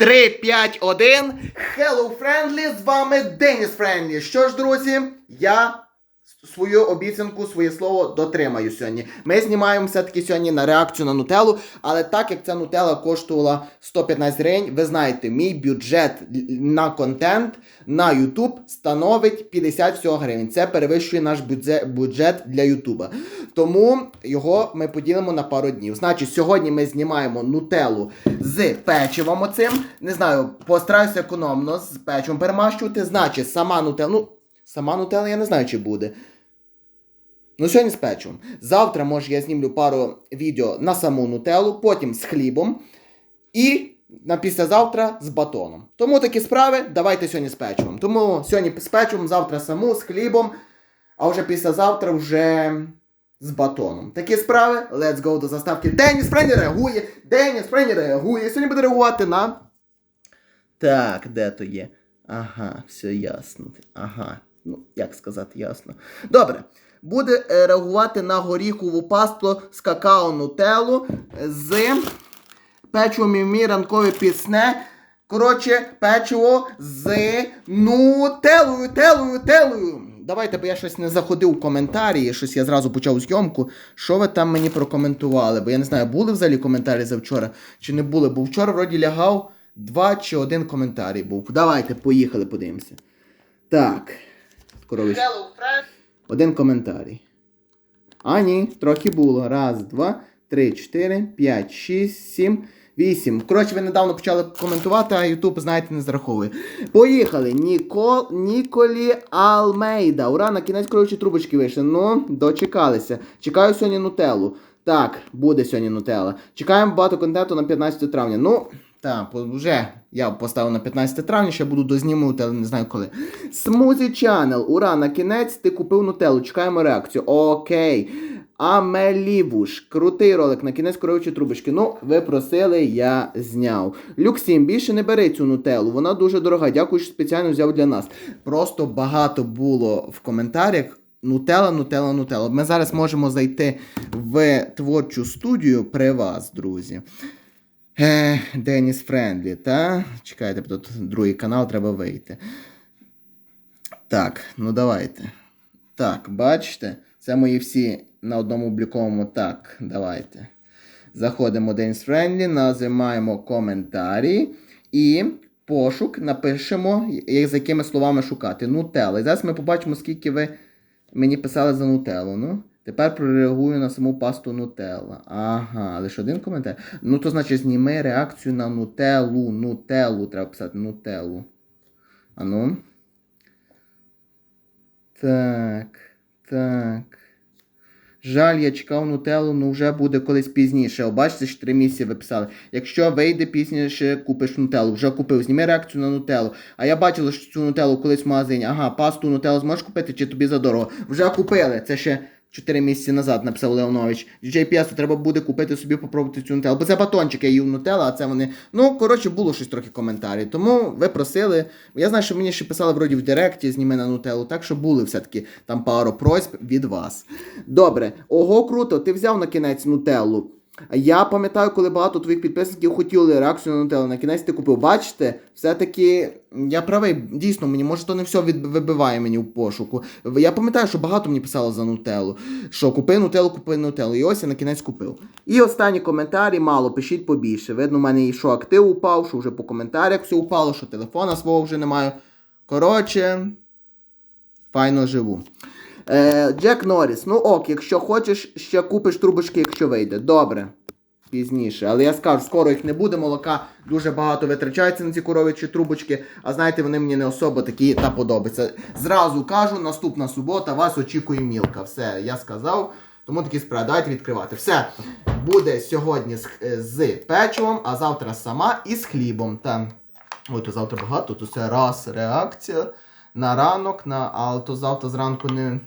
3, 5, 1. Hello, Friendly, з вами Деніс Френдлі. Що ж, друзі, я свою обіцянку, своє слово дотримаю сьогодні. Ми знімаємо все-таки сьогодні на реакцію на нутеллу, але так як ця нутелла коштувала 115 гривень, ви знаєте, мій бюджет на контент на YouTube становить 50 всього гривень. Це перевищує наш бюджет для Ютуба. Тому його ми поділимо на пару днів. Значить, сьогодні ми знімаємо нутеллу з печивом оцим. Не знаю, постараюся економно з печивом перемащувати. Значить, сама нутелла, ну, сама нутелла я не знаю, чи буде. Ну, сьогодні з печивом. Завтра, може, я знімлю пару відео на саму нутеллу, потім з хлібом і на післязавтра з батоном. Тому такі справи, давайте сьогодні з печивом. Тому сьогодні з печивом, завтра саму, з хлібом, а вже післязавтра вже з батоном. Такі справи, let's go до заставки. Деніс Френі реагує, Деніс Френі реагує. Сьогодні буде реагувати на. Так, де то є? Ага, все ясно. Ага. Ну, як сказати, ясно. Добре. Буде е, реагувати на горіхову пасту з какао нутеллу з печивом мімі ранкове пісне. Коротше, печиво з нутелою, телою, телою. Давайте, бо я щось не заходив у коментарі, щось я зразу почав зйомку. Що ви там мені прокоментували? Бо я не знаю, були взагалі коментарі за вчора чи не були, бо вчора вроді лягав два чи один коментарій був. Давайте, поїхали, подивимося. Так. Корович. Один коментарій. А, ні, трохи було. Раз, два, три, чотири, п'ять, шість, сім, вісім. Коротше, ви недавно почали коментувати, а Ютуб, знаєте, не зараховує. Поїхали. Нікол... Ніколі Алмейда. Ура, на кінець коротше трубочки вийшли. Ну, дочекалися. Чекаю сьогодні нутеллу. Так, буде сьогодні нутелла. Чекаємо багато контенту на 15 травня. Ну, так, вже я поставив на 15 травня, ще буду дознімувати, але не знаю коли. Смузі Channel. Ура, на кінець ти купив нутеллу. Чекаємо реакцію. Окей. Амелівуш. Крутий ролик, на кінець коровичі трубочки. Ну, ви просили, я зняв. Люксім, більше не бери цю нутеллу. Вона дуже дорога. Дякую, що спеціально взяв для нас. Просто багато було в коментарях. Нутелла, нутелла, нутелла. Ми зараз можемо зайти в творчу студію при вас, друзі. Е, Деніс Френдлі, та? Чекайте, тут другий канал треба вийти. Так, ну давайте. Так, бачите? Це мої всі на одному обліковому. Так, давайте. Заходимо в Деніс Френдлі, називаємо коментарі і пошук напишемо, як- за якими словами шукати. Нутелла. І зараз ми побачимо, скільки ви мені писали за нутеллу. Ну, тепер прореагую на саму пасту нутелла. Ага, лише один коментар. Ну, то значить, зніми реакцію на нутеллу. Нутеллу треба писати нутеллу. А ну. Так. Так. Жаль, я чекав нутеллу, ну вже буде колись пізніше. О, бачите, що 3 місяці ви писали. Якщо вийде пізніше, купиш нутеллу. Вже купив. Зніми реакцію на нутеллу. А я бачила, що цю нутеллу колись в магазині. Ага, пасту нутеллу зможеш купити чи тобі задорого? Вже купили. Це ще 4 місяці назад написав Леонович. JPS треба буде купити собі, попробувати цю нутеллу. Бо це батончик, я їв нутелла, а це вони. Ну, коротше, було щось трохи коментарів. Тому ви просили. Я знаю, що мені ще писали вроді в Директі, зніми на нутеллу, так що були все-таки там пару просьб від вас. Добре, ого, круто, ти взяв на кінець нутеллу. Я пам'ятаю, коли багато твоїх підписників хотіли реакцію на нутеллу. На кінець ти купив. Бачите, все-таки я правий, дійсно, мені може то не все від, вибиває мені в пошуку. Я пам'ятаю, що багато мені писало за нутеллу. Що купи нутеллу, купи нутеллу. І ось я на кінець купив. І останні коментарі мало, пишіть побільше. Видно, у мене і що актив упав, що вже по коментарях все упало, що телефона свого вже немає. Коротше, файно живу. Е, Джек Норріс, ну ок, якщо хочеш, ще купиш трубочки, якщо вийде. Добре. Пізніше. Але я скажу, скоро їх не буде, молока дуже багато витрачається на ці коровичі трубочки, а знаєте, вони мені не особо такі та подобаються. Зразу кажу, наступна субота вас очікує мілка. Все, я сказав. Тому такі справи. Давайте відкривати. Все буде сьогодні з, е, з печивом, а завтра сама і з хлібом. Та. Ой, то завтра багато, то це раз реакція на ранок, на... а то завтра зранку не.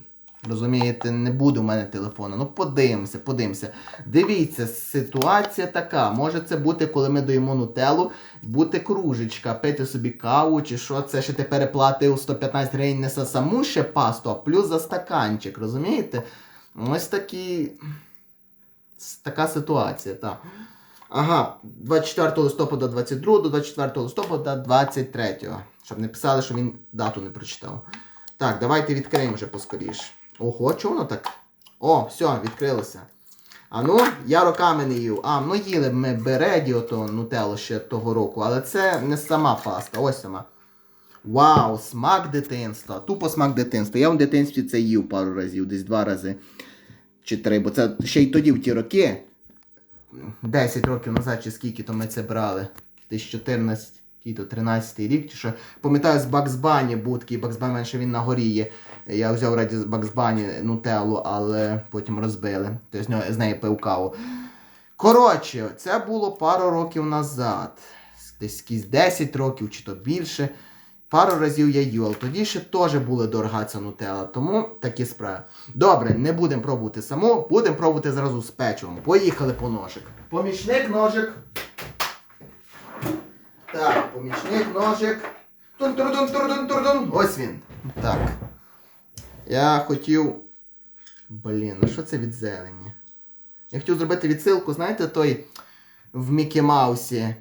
Розумієте, не буде у мене телефону. Ну, подивимося, подивимося. Дивіться, ситуація така. Може це бути, коли ми доїмо нутеллу, бути кружечка, пити собі каву, чи що, це ще ти переплатив 115 гривень не за саму ще пасту, а плюс за стаканчик, розумієте? Ось такі. Така ситуація, так. Ага, 24 листопада 22 до 24 листопада 23. Щоб не писали, що він дату не прочитав. Так, давайте відкриємо вже поскоріш. Ого, чого воно так? О, все, відкрилося. А ну, я роками не їв. А, ну їли ми береді ото нутелло ще того року, але це не сама паста, ось сама. Вау, смак дитинства. Тупо смак дитинства. Я в дитинстві це їв пару разів, десь два рази чи три, бо це ще й тоді в ті роки. 10 років назад, чи скільки то ми це брали. 2014, який то 13 рік, чи що. Пам'ятаю, з Bunny був такий Bugs менше він на горі є. Я взяв раді з Bunny нутеллу, але потім розбили. Тобто з, нього, з неї пив каву. Коротше, це було пару років назад. Десь якісь 10 років чи то більше. Пару разів я їв, тоді ще теж була дорога ця нутелла, тому такі справи. Добре, не будемо пробувати саму, будемо пробувати зразу з печивом. Поїхали по ножик. Помічник ножик. Так, помічник ножик. Тун-турдун-турдун-турдун. Ось він. Так. Я хотів. Блін, ну що це від зелені? Я хотів зробити відсилку, знаєте, той в Мікі Маусі.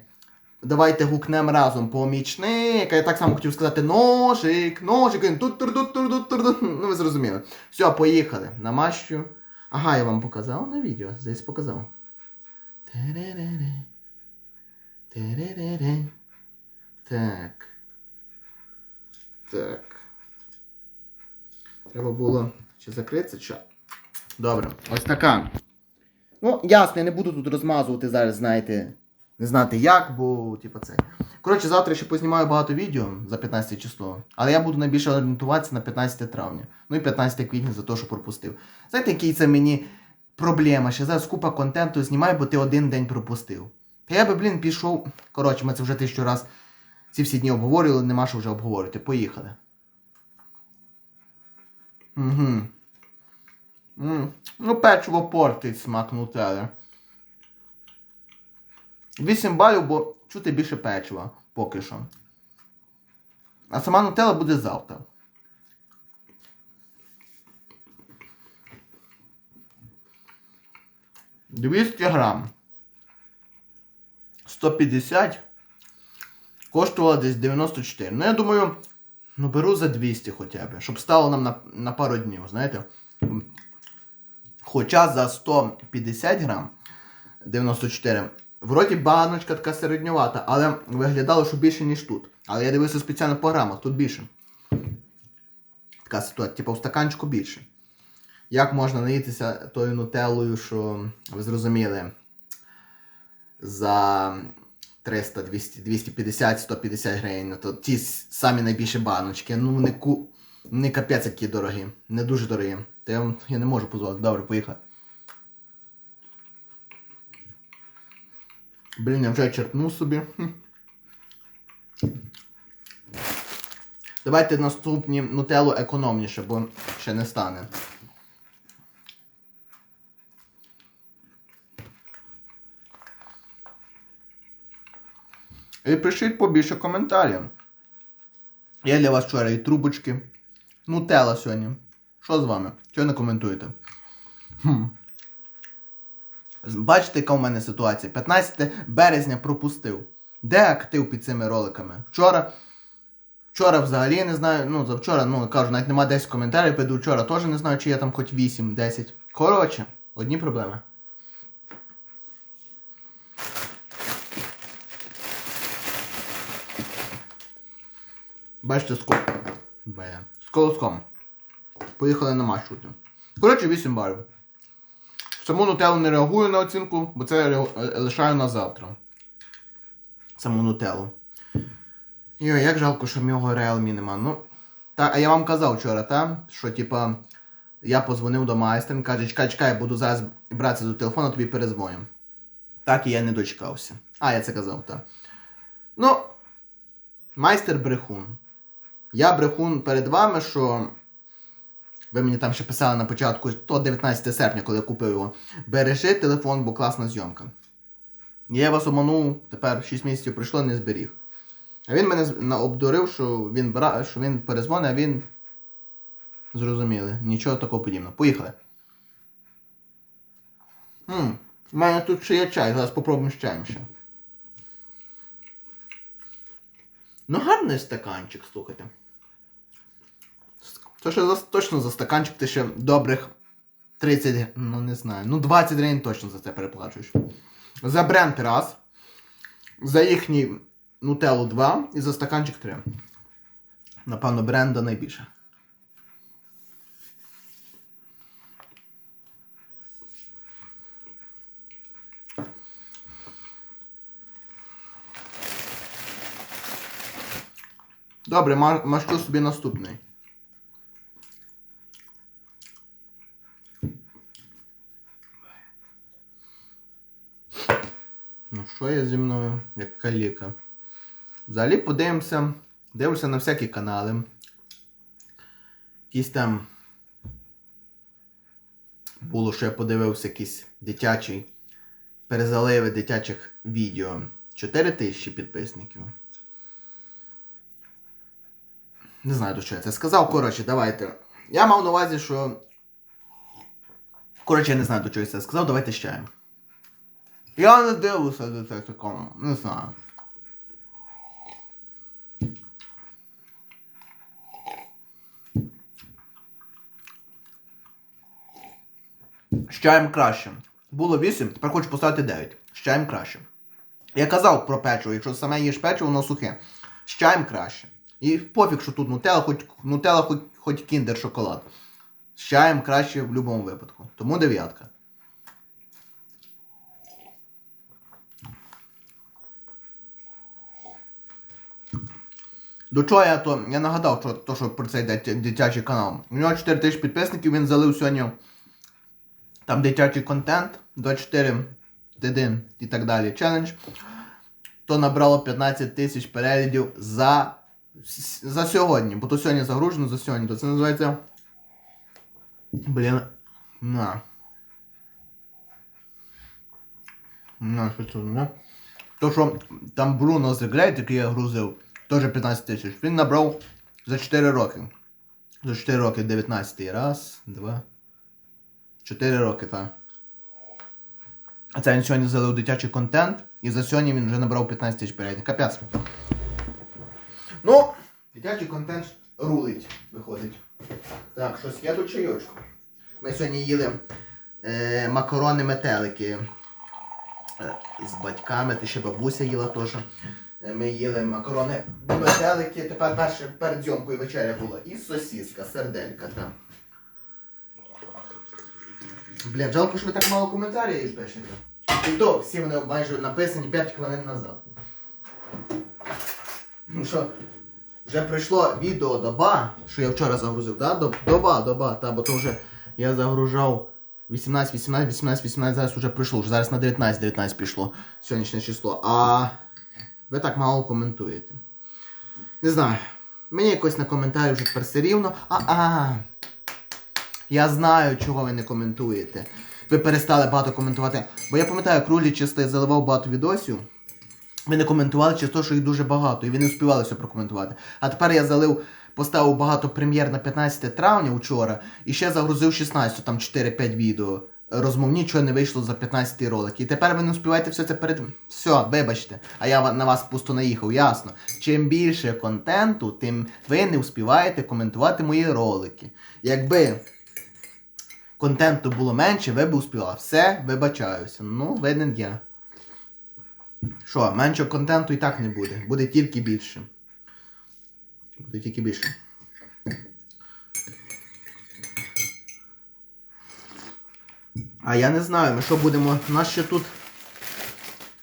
Давайте гукнемо разом помічник. А я так само хотів сказати ножик, ножик. тут-тур-тут-тур-тут-тур. Ну, ви зрозуміли. Все, поїхали. Намащу. Ага, я вам показав на відео. Здесь показав. Теререре. Теререре. Так. Так. Треба було ще закритися, чи? Добре, ось така. Ну, ясно, я не буду тут розмазувати зараз, знаєте, не знати як, бо, типу, це. Коротше, завтра ще познімаю багато відео за 15 число, але я буду найбільше орієнтуватися на 15 травня. Ну і 15 квітня за те, що пропустив. Знаєте, який це мені проблема? Ще зараз купа контенту знімаю, бо ти один день пропустив. Та я би, блін, пішов. Коротше, ми це вже тисячу раз ці всі дні обговорювали, нема що вже обговорювати. Поїхали. Угу. Ну, печиво портить смак нутелли. 8 балів, бо чути більше печива поки що. А сама нутелла буде завтра. Двісті грам. 150 коштувала десь 94. Ну, я думаю, ну беру за 200 хоча б, щоб стало нам на, на пару днів, знаєте. Хоча за 150 грам 94. Вроді баночка така середньовата, але виглядало, що більше, ніж тут. Але я дивився спеціально по грамах, тут більше. Така ситуація, типу в стаканчику більше. Як можна наїтися тою нутеллою, що ви зрозуміли, за 300, 200, 250, 150 гривень, ну, то ті самі найбільші баночки, ну не ку... Не капець які дорогі, не дуже дорогі. Та я, я не можу дозволити. Добре, поїхали. Блін, я вже черпнув собі. Давайте наступні нутеллу економніше, бо ще не стане. І пишіть побільше коментарів. Я для вас вчора і трубочки. Нутелла сьогодні. Що з вами? Чого не коментуєте? Хм. Бачите, яка в мене ситуація? 15 березня пропустив. Де актив під цими роликами? Вчора. Вчора взагалі не знаю, ну завчора, ну кажу, навіть нема 10 коментарів, піду вчора теж не знаю, чи є там хоч 8-10. Коротше, одні проблеми. Бачите, з кол... З колоском. Поїхали на маршрути. Коротше, 8 балів. Саму нутеллу не реагую на оцінку, бо це я е, лишаю на завтра. Саму нутеллу. Йой, як жалко, що мого Realme нема. Ну, та, а я вам казав вчора, та, що типа я позвонив до майстра, він каже, чекай, чекай, я буду зараз братися до телефону, тобі перезвоню. Так і я не дочекався. А, я це казав, так. Ну, майстер брехун. Я брехун перед вами, що ви мені там ще писали на початку, то 19 серпня, коли я купив його. Бережи телефон, бо класна зйомка. Я вас обманув, тепер 6 місяців пройшло, не зберіг. А він мене обдурив, що він бра... що він перезвонить, а він. Зрозуміли. Нічого такого подібного. Поїхали. М. У мене тут ще є чай, зараз попробуємо з чаєм ще. Ну, гарний стаканчик, слухайте. Це ще за, точно за стаканчик ти ще добрих 30, ну не знаю, ну 20 гривень точно за це переплачуєш. За бренд раз. За їхній Нутеллу 2 і за стаканчик 3. Напевно, бренда найбільше. Добре, ма- мащу собі наступний. Що є зі мною, як каліка? Взагалі подивимося, дивлюся на всякі канали. Якісь там. Було, що я подивився якісь дитячі перезаливи дитячих відео. 4 тисячі підписників. Не знаю, до чого я це сказав. Коротше, давайте. Я мав на увазі, що. Коротше, я не знаю, до чого я це сказав, давайте чаєм. Я не дивлюся до цього такому, не знаю. З чаєм краще. Було 8, тепер хочу поставити 9. З чаєм краще. Я казав про печиво, якщо саме їш печиво, воно сухе. З чаєм краще. І пофіг, що тут нутелла, хоч нутелла, хоч, хоч кіндер шоколад. З чаєм краще в будь-якому випадку. Тому дев'ятка. До чого я то. Я нагадав, що, то, що про цей дитячий канал. У нього 4 тисячі підписників, він залив сьогодні там дитячий контент, 24 дин і так далі. Челендж. То набрало 15 тисяч переглядів за, за сьогодні. Бо то сьогодні загружено за сьогодні. То це називається. Блін. На. На, що це? То, що там Бруно The який я грузив, теж 15 тисяч. Він набрав за 4 роки. За 4 роки 19 раз, два. 4 роки, так. А це він сьогодні залив дитячий контент, і за сьогодні він вже набрав 15 тисяч переглядів. Капець. Ну, дитячий контент рулить, виходить. Так, щось є тут чайочку. Ми сьогодні їли е, макарони метелики е, з батьками, ти ще бабуся їла теж. Е, Ми їли макарони метелики, тепер перше перед зйомкою вечеря була. І сосіска, серделька там. Блін, жалко, що ви так мало коментарів пишете. І то всі вони майже написані 5 хвилин назад. Ну що, вже пройшло відео доба, що я вчора загрузив, да? Доба, доба, та, бо то вже я загружав 18, 18, 18, 18, зараз вже пройшло, вже зараз на 19, 19 пішло сьогоднішнє число. А ви так мало коментуєте. Не знаю. Мені якось на коментарі вже тепер все рівно. А-а. Я знаю, чого ви не коментуєте. Ви перестали багато коментувати. Бо я пам'ятаю, крулі чисто я заливав багато відосів. Ви не коментували те, що їх дуже багато, і ви не успівали все прокоментувати. А тепер я залив, поставив багато прем'єр на 15 травня вчора, і ще загрузив 16, там 4-5 відео. Розмовні, нічого не вийшло за 15 ролик. І тепер ви не успіваєте все це перед. Все, вибачте. А я на вас пусто наїхав, ясно. Чим більше контенту, тим ви не успіваєте коментувати мої ролики. Якби контенту було менше, ви б успівали. Все, вибачаюся. Ну, винен я. Що, менше контенту і так не буде. Буде тільки більше. Буде тільки більше. А я не знаю, ми що будемо. У нас ще тут.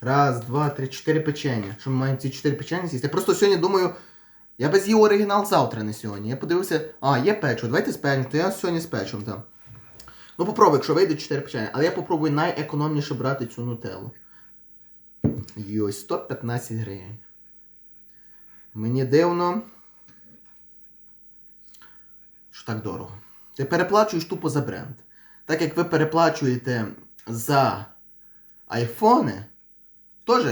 Раз, два, три, чотири печення. Що ми маємо ці чотири печення з'їсти? Я просто сьогодні думаю. Я би з'їв оригінал завтра, не сьогодні. Я подивився. А, є печиво, давайте з то я сьогодні з печивом там. Ну попробуй, якщо вийде 4 печення. Але я попробую найекономніше брати цю нутеллу. І ось 115 гривень. Мені дивно. Що так дорого. Ти переплачуєш тупо за бренд. Так як ви переплачуєте за айфони, теж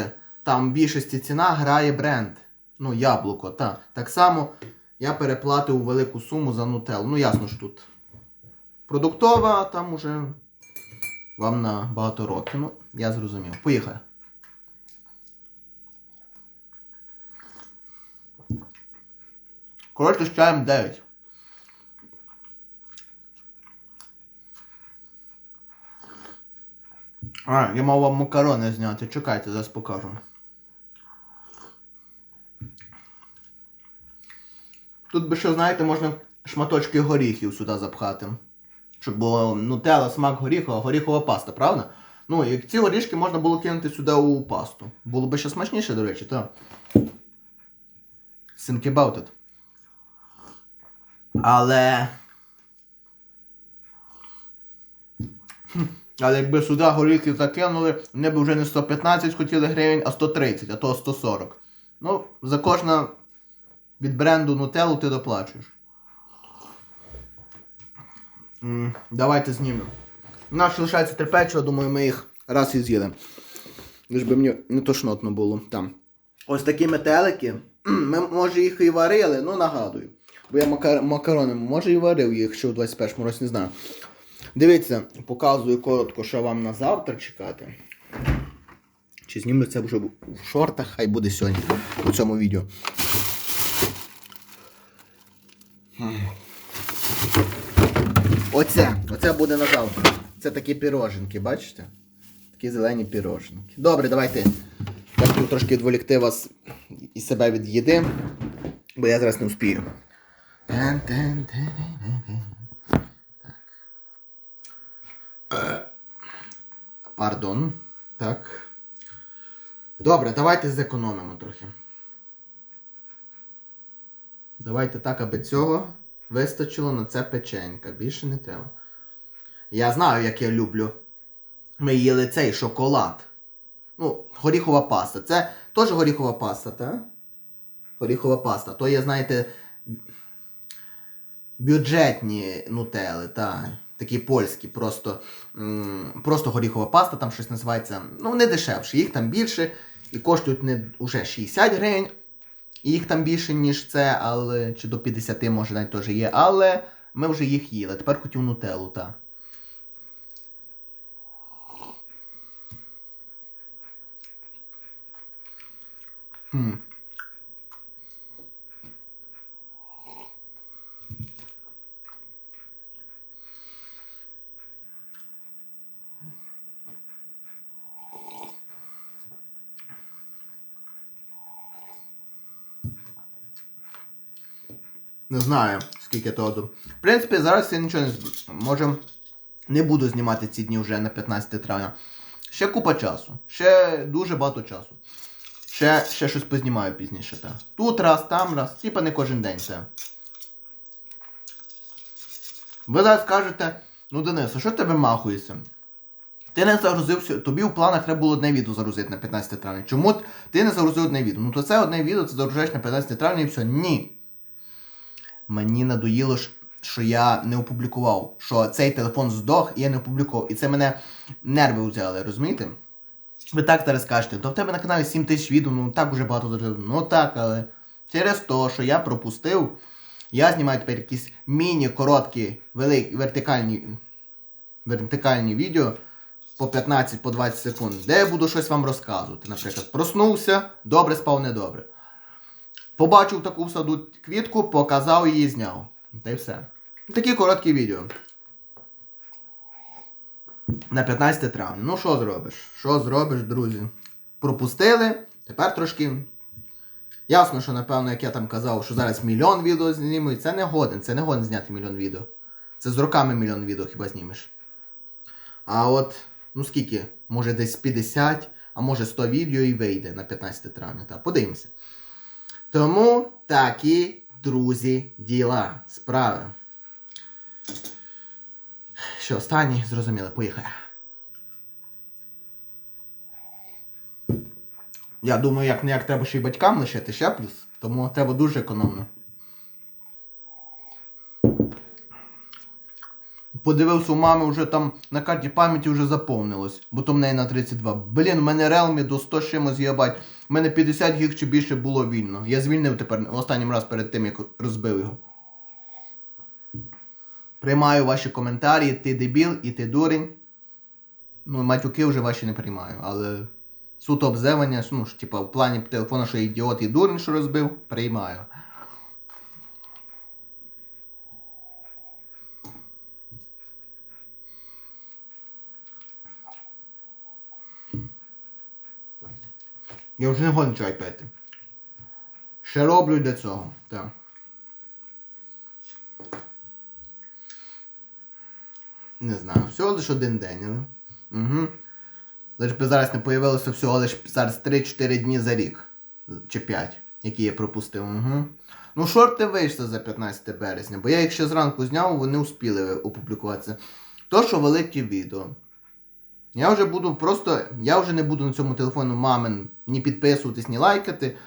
там в більшості ціна грає бренд. Ну, яблуко, так. Так само я переплатив велику суму за нутеллу. Ну, ясно ж тут. Продуктова, а там уже вам на багато років. Ну, я зрозумів. Поїхали. Коротше, з чаєм 9. А, я мав вам макарони зняти. Чекайте, зараз покажу. Тут би ще, знаєте, можна шматочки горіхів сюди запхати. Щоб було нутелла, смак горіху, а горіхова паста, правда? Ну, і ці горішки можна було кинути сюди у пасту. Було би ще смачніше, до речі, так. Think about it. Але. Але якби сюди горіхи закинули, вони б вже не 115 хотіли гривень, а 130, а то 140. Ну, за кожне від бренду Нутеллу ти доплачуєш. Давайте знімемо. У нас лишається три думаю, ми їх раз і з'їли. Лиш би мені не тошнотно було там. Ось такі метелики. Ми, може, їх і варили, ну нагадую. Бо я макар... макарони, може і варив їх ще у 21 році, не знаю. Дивіться, показую коротко, що вам на завтра чекати. Чи зніму це вже в шортах, хай буде сьогодні у цьому відео. Оце, оце буде на завтра. Це такі піроженки, бачите? Такі зелені піроженки. Добре, давайте. Я хотів трошки відволікти вас і себе від їди, бо я зараз не успію. Тен-тен-тен-тен-тен. Так. Е, Пардон. Так. Добре, давайте зекономимо трохи. Давайте так, аби цього вистачило на це печенька. Більше не треба. Я знаю, як я люблю. Ми їли цей шоколад. Ну, горіхова паста. Це теж горіхова паста, так? Горіхова паста. То є, знаєте, бюджетні нутели, так. Такі польські, просто, просто горіхова паста, там щось називається. Ну, не дешевше. Їх там більше і коштують не уже 60 гривень. Їх там більше, ніж це, але. Чи до 50 може навіть теж є, але ми вже їх їли. Тепер хотів нутеллу, так. Хм. Не знаю, скільки того. В принципі, зараз я нічого не може не буду знімати ці дні вже на 15 травня. Ще купа часу. Ще дуже багато часу. Ще, ще щось познімаю пізніше, так. Тут раз, там раз. Типа не кожен день це. Ви зараз скажете, ну Денис, а що тебе махуєшся? Ти не загрузився, тобі у планах треба було одне відео загрузити на 15 травня. Чому ти не загрузив одне відео? Ну то це одне відео, це загружаєш на 15 травня і все. Ні. Мені надоїло, що я не опублікував, що цей телефон здох, і я не опублікував. І це мене нерви взяли, розумієте? Ви так зараз кажете, то в тебе на каналі 7 тисяч відео, ну так уже багато зробив. Ну так, але через те, що я пропустив, я знімаю тепер якісь міні-короткі, великі, вертикальні, вертикальні відео по 15 по 20 секунд, де я буду щось вам розказувати. Наприклад, проснувся, добре спав, недобре. Побачив таку в саду квітку, показав її, зняв. Та й все. Такі короткі відео. На 15 травня. Ну що зробиш? Що зробиш, друзі? Пропустили. Тепер трошки. Ясно, що напевно, як я там казав, що зараз мільйон відео зніму. і Це не годен, це не годен зняти мільйон відео. Це з роками мільйон відео хіба знімеш. А от, ну скільки? Може десь 50, а може 100 відео і вийде на 15 травня. Та, подивимося. Тому такі, друзі, діла, справи. Що, останні, зрозуміли, поїхали. Я думаю, як не як треба ще й батькам лишити ще плюс, тому треба дуже економно. Подивився у мами вже там на карті пам'яті вже заповнилось, бо то в неї на 32. Блін, у мене Realme до 100 з чимось гігабайт. У мене 50 гіг чи більше було вільно. Я звільнив тепер останнім раз перед тим, як розбив його. Приймаю ваші коментарі, ти дебіл і ти дурень. Ну, матюки вже ваші не приймаю, але суто обзивання, ну, ж, типа, в плані телефону, що ідіот і дурень, що розбив, приймаю. Я вже не годен чай пити. Ще роблю для цього. Так. Не знаю, всього лише один день, але. Угу. Лиш би зараз не появилося всього лише зараз 3-4 дні за рік. Чи 5, які я пропустив. Угу. Ну, шорти вийшли за 15 березня, бо я їх ще зранку зняв, вони успіли опублікуватися. То, що велике відео. Я вже буду просто. Я вже не буду на цьому телефону мамин ні підписуватись, ні лайкати.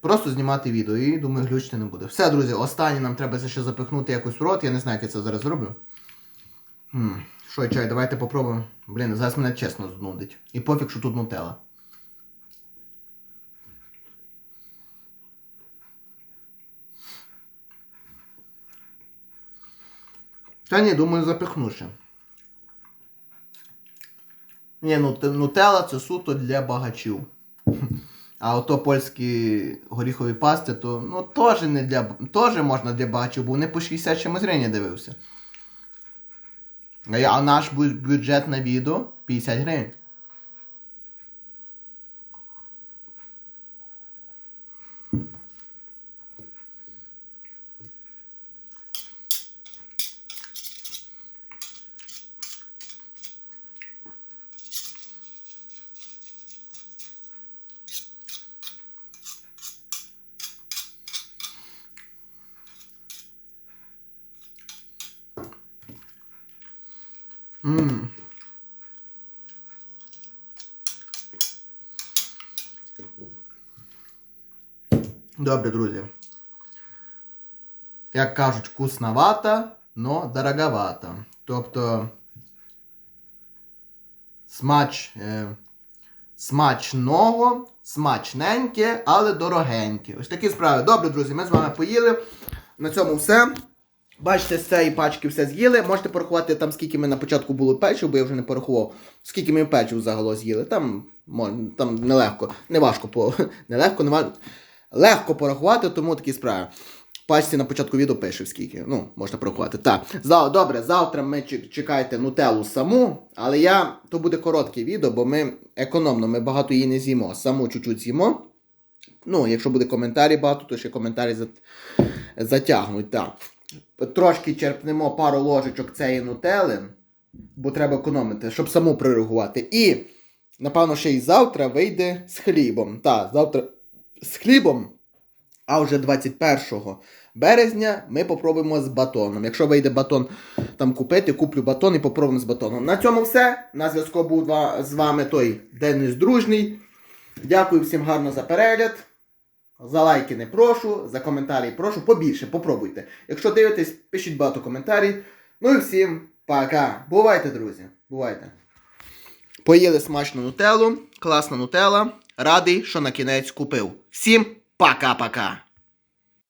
Просто знімати відео і думаю, глючити не буде. Все, друзі, останнє нам треба ще запихнути якось в рот. Я не знаю, як я це зараз зроблю. Хм, що, чай, давайте попробуємо. Блін, зараз мене чесно знудить. І пофіг, що тут нутелла. Та ні, думаю, запихну ще. Ні, ну те- нутелла це суто для багачів. А ото польські горіхові пасти, то ну теж не для теж можна для багачів, бо вони по 60 чимось гривень дивився. А, наш бюджет на відео 50 гривень. Ммм. Добре, друзі. Як кажуть, вкусновата, но дороговата. Тобто. Смач. Е, смачного, смачненьке, але дорогеньке. Ось такі справи. Добре, друзі, ми з вами поїли. На цьому все. Бачите, з цієї пачки все з'їли. Можете порахувати там, скільки ми на початку було печив, бо я вже не порахував. Скільки ми печив загалом з'їли. Там, там нелегко, не важко по. Нелегко, не ва- легко порахувати, тому такі справи. Пачці на початку відео пише скільки. Ну, можна порахувати. Так. За, добре, завтра ми чекайте нутеллу саму, але я. То буде коротке відео, бо ми економно, ми багато її не з'їмо. Саму чуть-чуть з'їмо. Ну, якщо буде коментарі багато, то ще коментарі зат... затягнуть. Так. Трошки черпнемо пару ложечок цієї нутели, бо треба економити, щоб саму прореагувати. І, напевно, ще й завтра вийде з хлібом. Так, завтра з хлібом, а вже 21 березня ми попробуємо з батоном. Якщо вийде батон там купити, куплю батон і попробуємо з батоном. На цьому все. На зв'язку був з вами той Денис Дружний. Дякую всім гарно за перегляд. За лайки не прошу, за коментарі прошу. Побільше, попробуйте. Якщо дивитесь, пишіть багато коментарів. Ну і всім пока. Бувайте, друзі. Бувайте. Поїли смачну нутеллу, класна нутелла. Радий, що на кінець купив. Всім пока-пока.